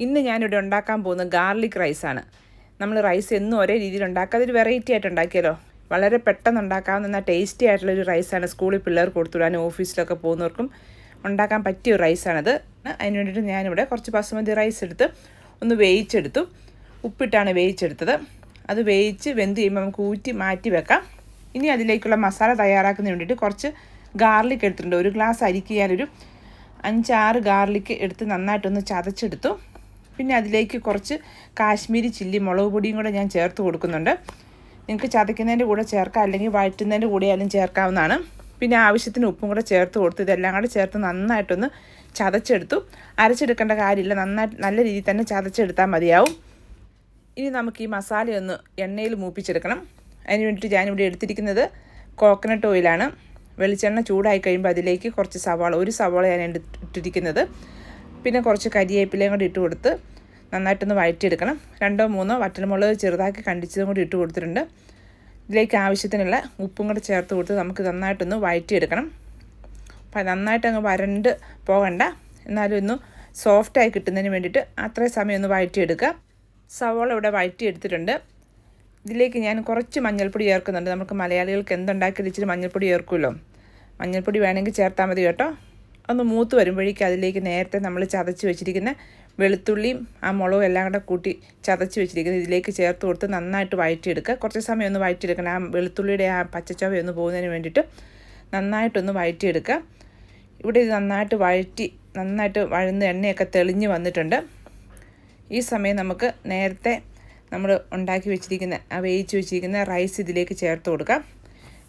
ഇന്ന് ഞാനിവിടെ ഉണ്ടാക്കാൻ പോകുന്ന ഗാർലിക് റൈസാണ്. നമ്മൾ റൈസ് എന്നും ഒരേ രീതിയിൽ ഉണ്ടാക്കാതെ ഒരു വെറൈറ്റി ആയിട്ട് ഉണ്ടാക്കിയല്ലോ വളരെ പെട്ടെന്ന് ഉണ്ടാക്കാവുന്ന എന്നാൽ ടേസ്റ്റി ആയിട്ടുള്ളൊരു റൈസാണ് സ്കൂളിൽ പിള്ളേർക്ക് കൊടുത്തുവിടാനും ഓഫീസിലൊക്കെ പോകുന്നവർക്കും ഉണ്ടാക്കാൻ പറ്റിയ ഒരു റൈസാണത്. അതിന് വേണ്ടിയിട്ട് ഞാനിവിടെ കുറച്ച് ബസുമതി റൈസ് എടുത്ത് ഒന്ന് വേവിച്ചെടുത്തു. ഉപ്പിട്ടാണ് വേവിച്ചെടുത്തത്. അത് വേവിച്ച് വെന്ത് കഴിയുമ്പോൾ നമുക്ക് ഊറ്റി മാറ്റി വെക്കാം. ഇനി അതിലേക്കുള്ള മസാല തയ്യാറാക്കുന്നതിന് വേണ്ടിയിട്ട് കുറച്ച് ഗാർലിക് എടുത്തിട്ടുണ്ട്. ഒരു ഗ്ലാസ് അരിക്ക് ഞാനൊരു അഞ്ചാറ് ഗാർലിക് എടുത്ത് നന്നായിട്ടൊന്ന് ചതച്ചെടുത്തു. പിന്നെ അതിലേക്ക് കുറച്ച് കാശ്മീരി ചില്ലി മുളക് പൊടിയും കൂടെ ഞാൻ ചേർത്ത് കൊടുക്കുന്നുണ്ട്. നിങ്ങൾക്ക് ചതയ്ക്കുന്നതിന്റെ കൂടെ ചേർക്കാം അല്ലെങ്കിൽ വഴറ്റുന്നതിന്റെ കൂടെ ആയാലും ചേർക്കാവുന്നതാണ്. പിന്നെ ആവശ്യത്തിന് ഉപ്പും കൂടെ ചേർത്ത് കൊടുത്ത് ഇതെല്ലാം കൂടെ ചേർത്ത് നന്നായിട്ടൊന്ന് ചതച്ചെടുത്തു. അരച്ചെടുക്കേണ്ട കാര്യമില്ല നന്നായിട്ട് നല്ല രീതിയിൽ തന്നെ ചതച്ചെടുത്താൽ മതിയാവും. ഇനി നമുക്ക് ഈ മസാലയൊന്ന് എണ്ണയിൽ മൂപ്പിച്ചെടുക്കണം. അതിന് വേണ്ടിയിട്ട് ഞാനിവിടെ എടുത്തിരിക്കുന്നത് കോക്കനട്ട് ഓയിലാണ് വെളിച്ചെണ്ണ ചൂടായി കഴിയുമ്പോൾ അതിലേക്ക് കുറച്ച് സവാള ഒരു സവാള ഞാൻ ഇട്ടിരിക്കുന്നത് പിന്നെ കുറച്ച് കരിയേപ്പിലയും കൂടി ഇട്ട് കൊടുത്ത് നന്നായിട്ടൊന്ന് വഴറ്റിയെടുക്കണം. രണ്ടോ മൂന്നോ വറ്റൽമുളക് ചെറുതാക്കി കണ്ടിച്ചതും കൂടി ഇട്ട് കൊടുത്തിട്ടുണ്ട്. ഇതിലേക്ക് ആവശ്യത്തിനുള്ള ഉപ്പും കൂടെ ചേർത്ത് കൊടുത്ത് നമുക്ക് നന്നായിട്ടൊന്ന് വഴറ്റിയെടുക്കണം. അപ്പം നന്നായിട്ട് അങ്ങ് വരണ്ട് പോകണ്ട. എന്നാലും ഒന്ന് സോഫ്റ്റായി കിട്ടുന്നതിന് വേണ്ടിയിട്ട് അത്രയും സമയം ഒന്ന് വഴറ്റിയെടുക്കുക. സവോള ഇവിടെ വഴറ്റിയെടുത്തിട്ടുണ്ട്. ഇതിലേക്ക് ഞാൻ കുറച്ച് മഞ്ഞൾപ്പൊടി ചേർക്കുന്നുണ്ട്. നമുക്ക് മലയാളികൾക്ക് എന്തുണ്ടാക്കി ഇച്ചിരി മഞ്ഞൾപ്പൊടി ചേർക്കുമല്ലോ. മഞ്ഞൾപ്പൊടി വേണമെങ്കിൽ ചേർത്താൽ മതി കേട്ടോ. ഒന്ന് മൂത്ത് വരുമ്പോഴേക്കും അതിലേക്ക് നേരത്തെ നമ്മൾ ചതച്ച് വെച്ചിരിക്കുന്ന വെളുത്തുള്ളിയും ആ മുളകും എല്ലാം കൂടെ കൂട്ടി ചതച്ച് വെച്ചിരിക്കുന്നത് ഇതിലേക്ക് ചേർത്ത് കൊടുത്ത് നന്നായിട്ട് വഴറ്റിയെടുക്കുക കുറച്ച് സമയം ഒന്ന് വഴറ്റിയെടുക്കണം ആ വെളുത്തുള്ളിയുടെ ആ പച്ചച്ചവ ഒന്ന് പോകുന്നതിന് വേണ്ടിയിട്ട് നന്നായിട്ടൊന്ന് വഴറ്റിയെടുക്കുക ഇവിടെ ഇത് നന്നായിട്ട് വഴറ്റി നന്നായിട്ട് വഴന്ന് എണ്ണയൊക്കെ തെളിഞ്ഞ് വന്നിട്ടുണ്ട്. ഈ സമയം നമുക്ക് നേരത്തെ നമ്മൾ ഉണ്ടാക്കി വെച്ചിരിക്കുന്ന വേവിച്ച് വെച്ചിരിക്കുന്ന റൈസ് ഇതിലേക്ക് ചേർത്ത് കൊടുക്കാം.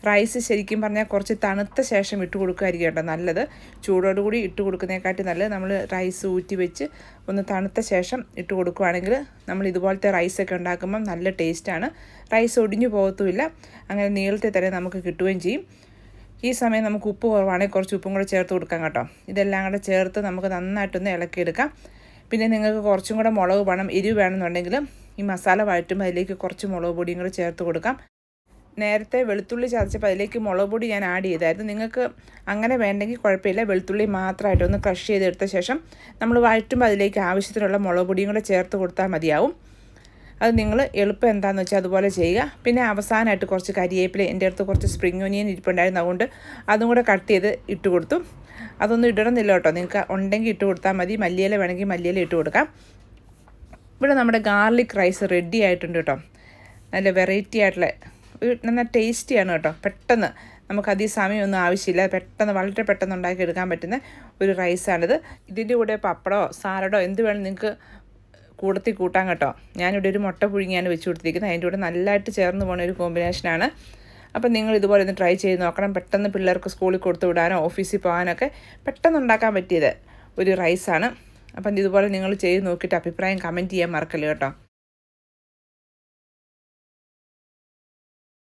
റൈസ് ശരിക്കും പറഞ്ഞാൽ കുറച്ച് തണുത്ത ശേഷം ഇട്ട് കൊടുക്കുമായിരിക്കും കേട്ടോ നല്ലത്. ചൂടോടുകൂടി ഇട്ട് കൊടുക്കുന്നതിനെക്കാട്ടി നല്ലത് നമ്മൾ റൈസ് ഊറ്റി വെച്ച് ഒന്ന് തണുത്ത ശേഷം ഇട്ട് കൊടുക്കുകയാണെങ്കിൽ നമ്മൾ ഇതുപോലത്തെ റൈസൊക്കെ ഉണ്ടാക്കുമ്പം നല്ല ടേസ്റ്റാണ് റൈസ് ഒടിഞ്ഞു പോകത്തുമില്ല. അങ്ങനെ നീളത്തെ തന്നെ നമുക്ക് കിട്ടുകയും ചെയ്യും. ഈ സമയം നമുക്ക് ഉപ്പ് കുറവാണെങ്കിൽ കുറച്ച് ഉപ്പും കൂടെ ചേർത്ത് കൊടുക്കാം കേട്ടോ. ഇതെല്ലാം കൂടെ ചേർത്ത് നമുക്ക് നന്നായിട്ടൊന്ന് ഇളക്കിയെടുക്കാം. പിന്നെ നിങ്ങൾക്ക് കുറച്ചും കൂടെ മുളക് വേണം എരിവ് വേണമെന്നുണ്ടെങ്കിൽ ഈ മസാല വഴറ്റുമ്പോൾ അതിലേക്ക് കുറച്ച് മുളക് പൊടിയും കൂടെ ചേർത്ത് കൊടുക്കാം. നേരത്തെ വെളുത്തുള്ളി ചതച്ചപ്പോൾ അതിലേക്ക് മുളക് പൊടി ഞാൻ ആഡ് ചെയ്തായിരുന്നു. നിങ്ങൾക്ക് അങ്ങനെ വേണ്ടെങ്കിൽ കുഴപ്പമില്ല. വെളുത്തുള്ളി മാത്രമായിട്ട് ഒന്ന് ക്രഷ് ചെയ്തെടുത്ത ശേഷം നമ്മൾ വഴറ്റുമ്പോൾ അതിലേക്ക് ആവശ്യത്തിനുള്ള മുളക് പൊടിയും കൂടെ ചേർത്ത് കൊടുത്താൽ മതിയാവും. അത് നിങ്ങൾ എളുപ്പം എന്താണെന്ന് വെച്ചാൽ അതുപോലെ ചെയ്യുക. പിന്നെ അവസാനമായിട്ട് കുറച്ച് കരിയേപ്പില എന്റെ അടുത്ത് കുറച്ച് സ്പ്രിങ് ഒനിയൻ ഇരിപ്പുണ്ടായിരുന്നു അതുകൊണ്ട് അതും കൂടെ കട്ട് ചെയ്ത് ഇട്ട് കൊടുത്തു. അതൊന്നും ഇടണമെന്നില്ല കേട്ടോ. നിങ്ങൾക്ക് ഉണ്ടെങ്കിൽ ഇട്ട് കൊടുത്താൽ മതി. മല്ലിയില വേണമെങ്കിൽ മല്ലിയില ഇട്ട് കൊടുക്കാം. ഇവിടെ നമ്മുടെ ഗാർലിക് റൈസ് റെഡി ആയിട്ടുണ്ട് കേട്ടോ. നല്ല വെറൈറ്റി ആയിട്ടുള്ള നല്ല ടേസ്റ്റിയാണ് കേട്ടോ. പെട്ടെന്ന് നമുക്ക് അധികം സമയമൊന്നും ആവശ്യമില്ല. പെട്ടെന്ന് വളരെ പെട്ടെന്ന് ഉണ്ടാക്കിയെടുക്കാൻ പറ്റുന്ന ഒരു റൈസാണിത്. ഇതിന്റെ കൂടെ പപ്പടമോ സാലഡോ എന്ത് വേണം നിങ്ങൾക്ക് കൂടത്തി കൂട്ടാൻ കേട്ടോ. ഞാനിവിടെ ഒരു മുട്ട പുഴുങ്ങിയാണ് വെച്ച് കൊടുത്തിരിക്കുന്നത്. അതിന്റെ കൂടെ നല്ലതായിട്ട് ചേർന്ന് പോകുന്ന ഒരു കോമ്പിനേഷനാണ്. അപ്പം നിങ്ങൾ ഇതുപോലെ ഒന്ന് ട്രൈ ചെയ്ത് നോക്കണം. പെട്ടെന്ന് പിള്ളേർക്ക് സ്കൂളിൽ കൊടുത്തു വിടാനോ ഓഫീസിൽ പോകാനൊക്കെ പെട്ടെന്ന് ഉണ്ടാക്കാൻ പറ്റിയത് ഒരു റൈസാണ്. അപ്പം ഇതുപോലെ നിങ്ങൾ ചെയ്ത് നോക്കിയിട്ട് അഭിപ്രായം കമന്റ് ചെയ്യാൻ മറക്കല്ലേ കേട്ടോ.